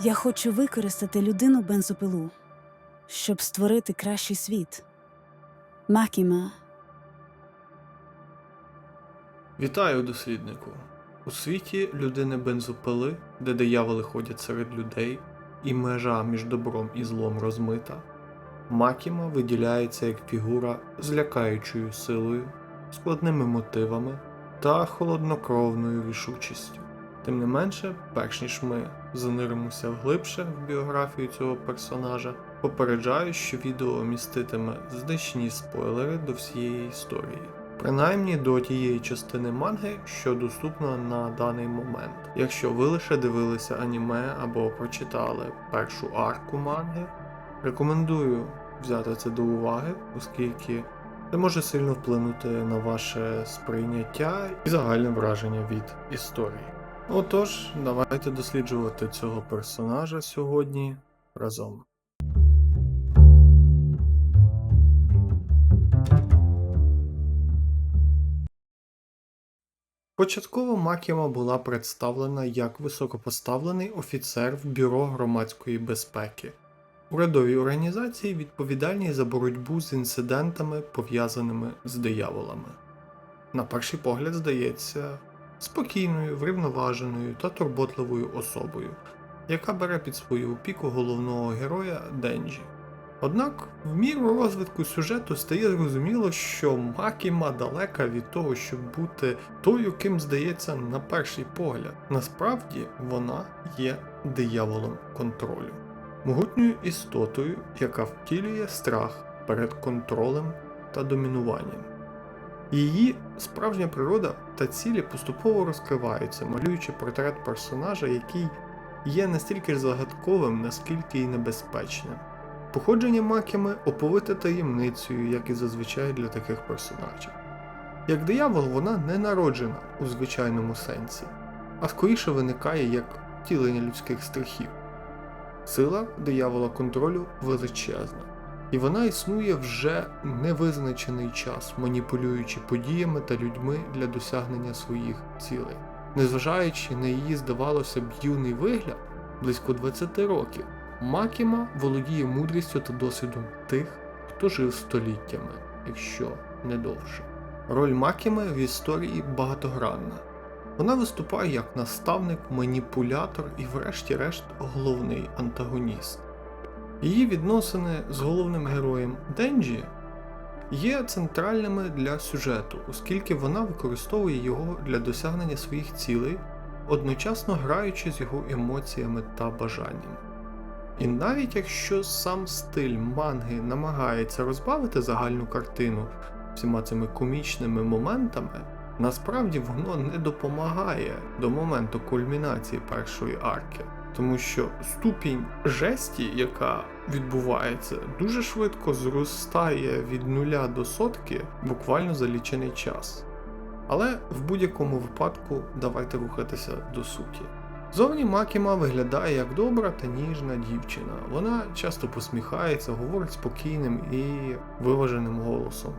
Я хочу використати людину бензопилу, щоб створити кращий світ. Макіма, Вітаю, досліднику! У світі людини бензопили, де дияволи ходять серед людей, і межа між добром і злом розмита, Макіма виділяється як фігура з лякаючою силою, складними мотивами та холоднокровною рішучістю. Тим не менше, перш ніж ми заниримося глибше в біографію цього персонажа, попереджаю, що відео міститиме значні спойлери до всієї історії. Принаймні до тієї частини манги, що доступна на даний момент. Якщо ви лише дивилися аніме або прочитали першу арку манги, рекомендую взяти це до уваги, оскільки це може сильно вплинути на ваше сприйняття і загальне враження від історії. Отож, давайте досліджувати цього персонажа сьогодні разом. Початково Макіма була представлена як високопоставлений офіцер в Бюро громадської безпеки, урядовій організації, відповідальній за боротьбу з інцидентами, пов'язаними з дияволами. На перший погляд здається спокійною, врівноваженою та турботливою особою, яка бере під свою опіку головного героя Денджі. Однак, в міру розвитку сюжету стає зрозуміло, що Макіма далека від того, щоб бути тою, ким здається на перший погляд. Насправді вона є дияволом контролю, могутньою істотою, яка втілює страх перед контролем та домінуванням. Її справжня природа та цілі поступово розкриваються, малюючи портрет персонажа, який є настільки ж загадковим, наскільки й небезпечним. Походження Макіми оповите таємницею, як і зазвичай для таких персонажів. Як диявол, вона не народжена у звичайному сенсі, а скоріше виникає як втілення людських страхів. Сила диявола контролю величезна, і вона існує вже невизначений час, маніпулюючи подіями та людьми для досягнення своїх цілей. Незважаючи на її, здавалося б, юний вигляд близько 20 років. Макіма володіє мудрістю та досвідом тих, хто жив століттями, якщо не довше. Роль Макіми в історії багатогранна. Вона виступає як наставник, маніпулятор і, врешті-решт, головний антагоніст. Її відносини з головним героєм Денджі є центральними для сюжету, оскільки вона використовує його для досягнення своїх цілей, одночасно граючи з його емоціями та бажаннями. І навіть якщо сам стиль манги намагається розбавити загальну картину всіма цими комічними моментами, насправді воно не допомагає до моменту кульмінації першої арки, тому що ступінь жесті, яка відбувається, дуже швидко зростає від нуля до сотки буквально за лічений час. Але в будь-якому випадку давайте рухатися до суті. Зовні Макіма виглядає як добра та ніжна дівчина. Вона часто посміхається, говорить спокійним і виваженим голосом.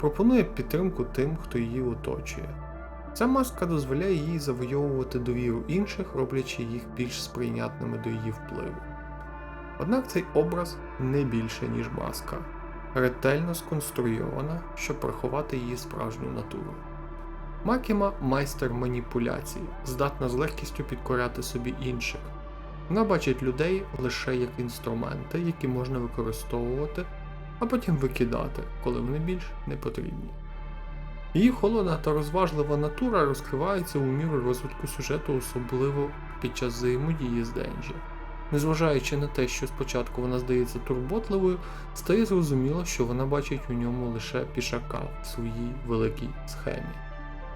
Пропонує підтримку тим, хто її оточує. Ця маска дозволяє їй завойовувати довіру інших, роблячи їх більш сприйнятними до її впливу. Однак цей образ не більше, ніж маска, ретельно сконструйована, щоб приховати її справжню натуру. Макіма майстер маніпуляцій, здатна з легкістю підкоряти собі інших. Вона бачить людей лише як інструменти, які можна використовувати, а потім викидати, коли вони більш не потрібні. Її холодна та розважлива натура розкривається у міру розвитку сюжету, особливо під час взаємодії з Денджі. Незважаючи на те, що спочатку вона здається турботливою, стає зрозуміло, що вона бачить у ньому лише пішака в своїй великій схемі.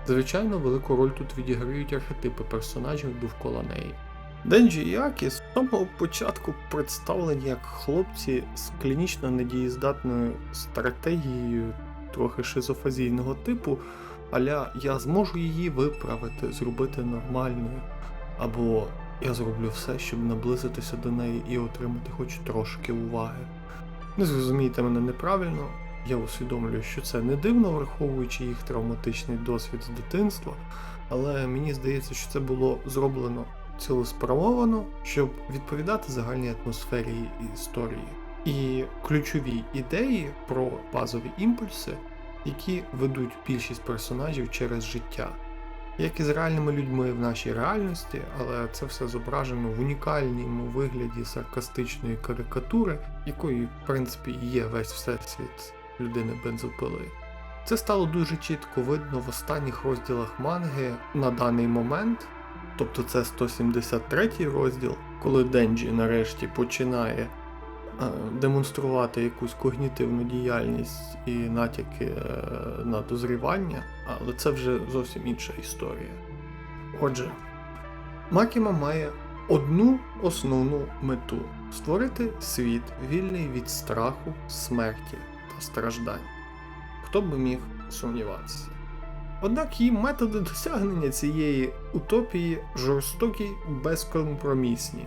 Звичайно, велику роль тут відіграють архетипи персонажів довкола неї. Денджі і Акі з самого початку представлені як хлопці з клінічно недієздатною стратегією трохи шизофазійного типу, аля я зможу її виправити, зробити нормальною, або я зроблю все, щоб наблизитися до неї і отримати хоч трошки уваги. Не зрозумійте мене неправильно, я усвідомлюю, що це не дивно, враховуючи їх травматичний досвід з дитинства, але мені здається, що це було зроблено цілеспрямовано, щоб відповідати загальній атмосфері історії. І ключові ідеї про базові імпульси, які ведуть більшість персонажів через життя, як і з реальними людьми в нашій реальності, але це все зображено в унікальному вигляді саркастичної карикатури, якою, в принципі, є весь всесвіт людини бензопили. Це стало дуже чітко видно в останніх розділах манги на даний момент, тобто це 173 розділ, коли Денджі нарешті починає демонструвати якусь когнітивну діяльність і натяки е, на дозрівання, але це вже зовсім інша історія. Отже, Макіма має одну основну мету створити світ вільний від страху, смерті та страждань. Хто б міг сумніватися? Однак її методи досягнення цієї утопії жорстокі безкомпромісні.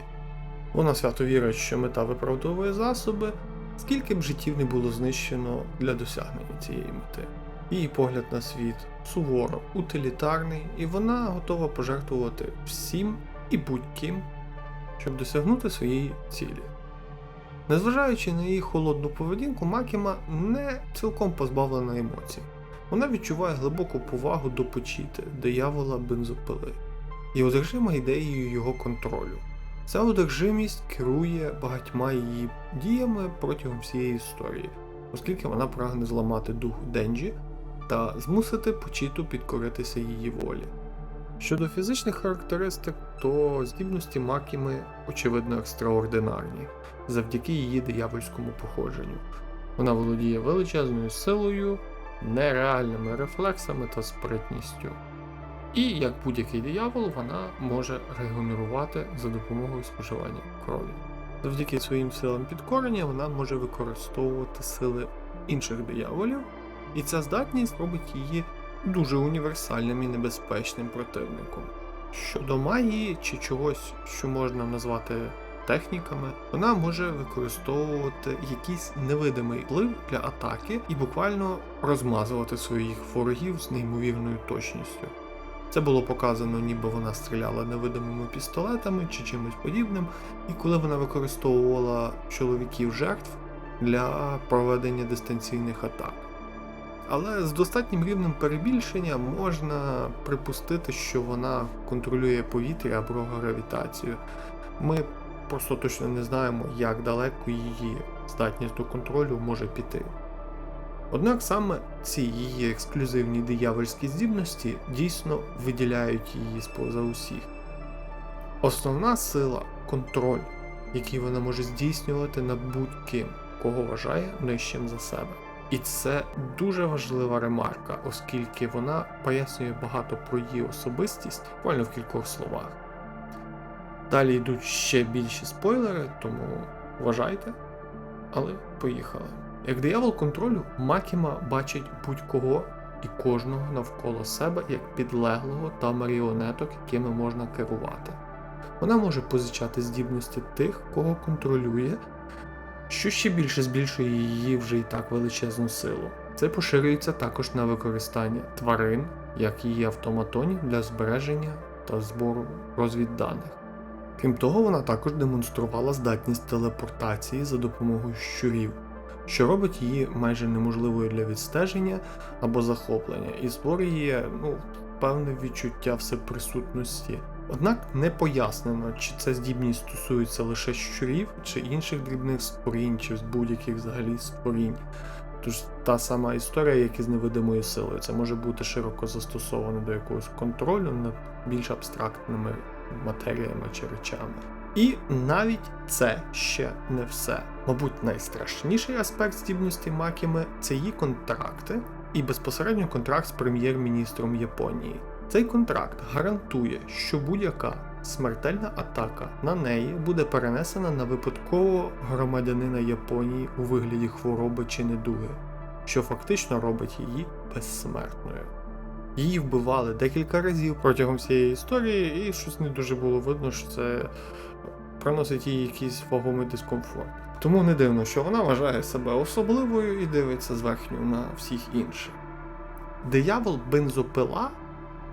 Вона свято вірить, що мета виправдовує засоби, скільки б життів не було знищено для досягнення цієї мети. Її погляд на світ суворо, утилітарний, і вона готова пожертвувати всім і будь-ким, щоб досягнути своєї цілі. Незважаючи на її холодну поведінку, Макіма не цілком позбавлена емоцій. Вона відчуває глибоку повагу до почіти, диявола бензопили, і одержима ідеєю його контролю. Ця одержимість керує багатьма її діями протягом всієї історії, оскільки вона прагне зламати дух Денджі та змусити почіту підкоритися її волі. Щодо фізичних характеристик, то здібності Макіми очевидно екстраординарні завдяки її диявольському походженню. Вона володіє величезною силою, нереальними рефлексами та спритністю. І як будь-який диявол, вона може регенерувати за допомогою споживання крові. Завдяки своїм силам підкорення вона може використовувати сили інших дияволів, і ця здатність робить її дуже універсальним і небезпечним противником. Щодо магії чи чогось, що можна назвати техніками, вона може використовувати якийсь невидимий вплив для атаки і буквально розмазувати своїх ворогів з неймовірною точністю. Це було показано, ніби вона стріляла невидимими пістолетами чи чимось подібним, і коли вона використовувала чоловіків жертв для проведення дистанційних атак. Але з достатнім рівнем перебільшення можна припустити, що вона контролює повітря або гравітацію. Ми просто точно не знаємо, як далеко її здатність до контролю може піти. Однак саме ці її ексклюзивні диявольські здібності дійсно виділяють її з-поза усіх. Основна сила контроль, який вона може здійснювати над будь-ким, кого вважає нижчим за себе. І це дуже важлива ремарка, оскільки вона пояснює багато про її особистість буквально в кількох словах. Далі йдуть ще більші спойлери, тому вважайте. Але поїхали. Як диявол контролю, Макіма бачить будь-кого і кожного навколо себе як підлеглого та маріонеток, якими можна керувати. Вона може позичати здібності тих, кого контролює, що ще більше збільшує її вже і так величезну силу. Це поширюється також на використання тварин, як її автоматонів для збереження та збору розвідданих. Крім того, вона також демонструвала здатність телепортації за допомогою щурів, що робить її майже неможливою для відстеження або захоплення, і створює ну, певне відчуття всеприсутності. Однак не пояснено, чи ця здібність стосується лише щурів, чи інших дрібних створінь, чи будь-яких взагалі створінь. Тож та сама історія, як і з невидимою силою. Це може бути широко застосовано до якогось контролю над більш абстрактними матеріями чи речами. І навіть це ще не все. Мабуть, найстрашніший аспект здібності Макіми це її контракти і безпосередньо контракт з прем'єр-міністром Японії. Цей контракт гарантує, що будь-яка смертельна атака на неї буде перенесена на випадкового громадянина Японії у вигляді хвороби чи недуги, що фактично робить її безсмертною. Її вбивали декілька разів протягом всієї історії, і щось не дуже було видно, що це приносить їй якийсь вагомий дискомфорт. Тому не дивно, що вона вважає себе особливою і дивиться зверхню на всіх інших. Диявол бензопила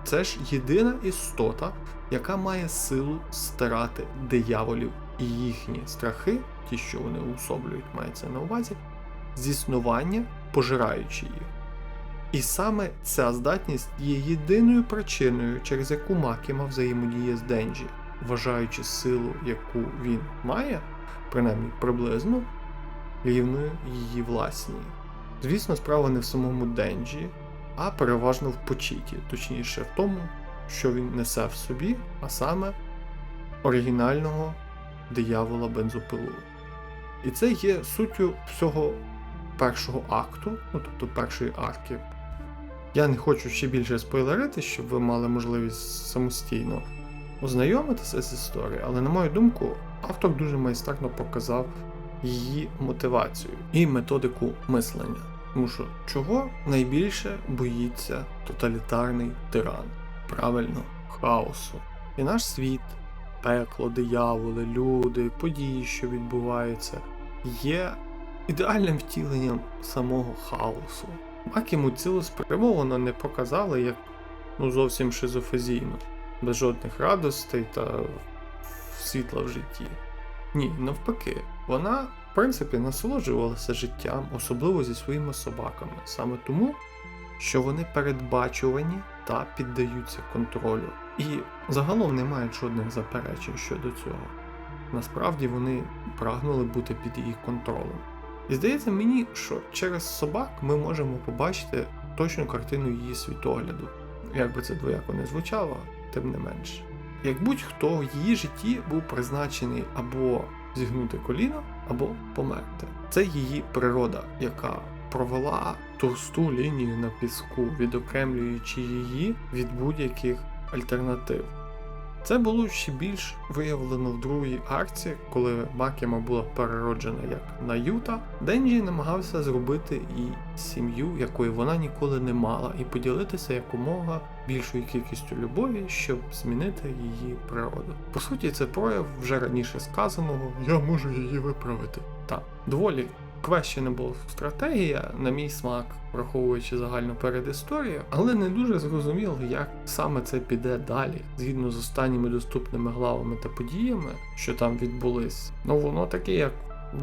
це ж єдина істота, яка має силу стирати дияволів і їхні страхи, ті, що вони уособлюють, мається на увазі, з існування, пожираючи їх. І саме ця здатність є єдиною причиною, через яку Макіма взаємодіє з Денджі, вважаючи силу, яку він має, принаймні приблизно, рівною її власній. Звісно, справа не в самому Денджі, а переважно в почіті, точніше в тому, що він несе в собі, а саме оригінального диявола бензопилу. І це є суттю всього першого акту, ну тобто першої арки. Я не хочу ще більше спойлерити, щоб ви мали можливість самостійно ознайомитися з історією, але на мою думку, автор дуже майстерно показав її мотивацію і методику мислення. Тому що чого найбільше боїться тоталітарний тиран? Правильно, хаосу. І наш світ, пекло, дияволи, люди, події, що відбуваються, є ідеальним втіленням самого хаосу. Мак йому цілеспрямовано не показали як ну зовсім шизофазійно, без жодних радостей та світла в житті. Ні, навпаки, вона, в принципі, насолоджувалася життям, особливо зі своїми собаками, саме тому, що вони передбачувані та піддаються контролю. І загалом не мають жодних заперечень щодо цього. Насправді вони прагнули бути під її контролем. І здається мені, що через собак ми можемо побачити точну картину її світогляду. Як би це двояко не звучало, тим не менш. Як будь-хто в її житті був призначений або зігнути коліно, або померти. Це її природа, яка провела товсту лінію на піску, відокремлюючи її від будь-яких альтернатив. Це було ще більш виявлено в другій арці, коли Макіма була перероджена як на Юта. Денджі намагався зробити їй сім'ю, якої вона ніколи не мала, і поділитися якомога більшою кількістю любові, щоб змінити її природу. По суті, це прояв вже раніше сказаного Я можу її виправити. Так, доволі questionable стратегія, на мій смак, враховуючи загальну передісторію, але не дуже зрозуміло, як саме це піде далі, згідно з останніми доступними главами та подіями, що там відбулись. Ну воно таке, як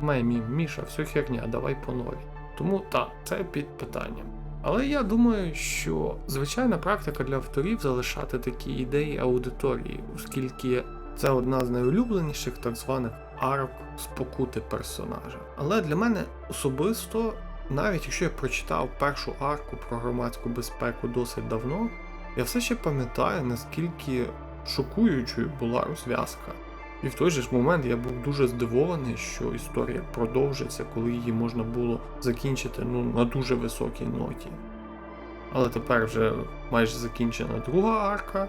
в мемі Міша, все херня, давай по новій. Тому так, це під питанням. Але я думаю, що звичайна практика для авторів залишати такі ідеї аудиторії, оскільки це одна з найулюбленіших так званих арок спокути персонажа. Але для мене особисто, навіть якщо я прочитав першу арку про громадську безпеку досить давно, я все ще пам'ятаю, наскільки шокуючою була розв'язка. І в той же ж момент я був дуже здивований, що історія продовжиться, коли її можна було закінчити ну, на дуже високій ноті. Але тепер вже майже закінчена друга арка,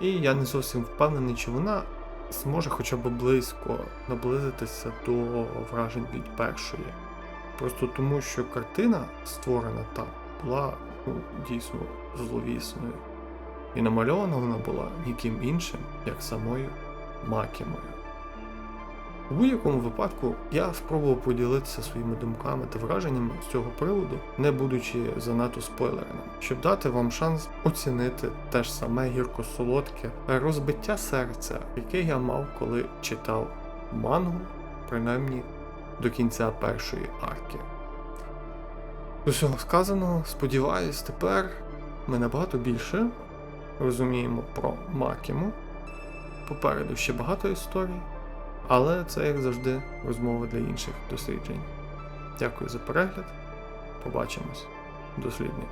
і я не зовсім впевнений, чи вона зможе хоча б близько наблизитися до вражень від першої. Просто тому, що картина, створена так, була ну, дійсно зловісною. І намальована вона була ніким іншим, як самою Макімою. У будь-якому випадку я спробував поділитися своїми думками та враженнями з цього приводу, не будучи занадто спойлерним, щоб дати вам шанс оцінити те ж саме гірко-солодке розбиття серця, яке я мав, коли читав мангу, принаймні до кінця першої арки. До всього сказаного, сподіваюсь, тепер ми набагато більше розуміємо про Макіму. Попереду ще багато історій. Але це, як завжди, розмова для інших досліджень. Дякую за перегляд. Побачимось, дослідник.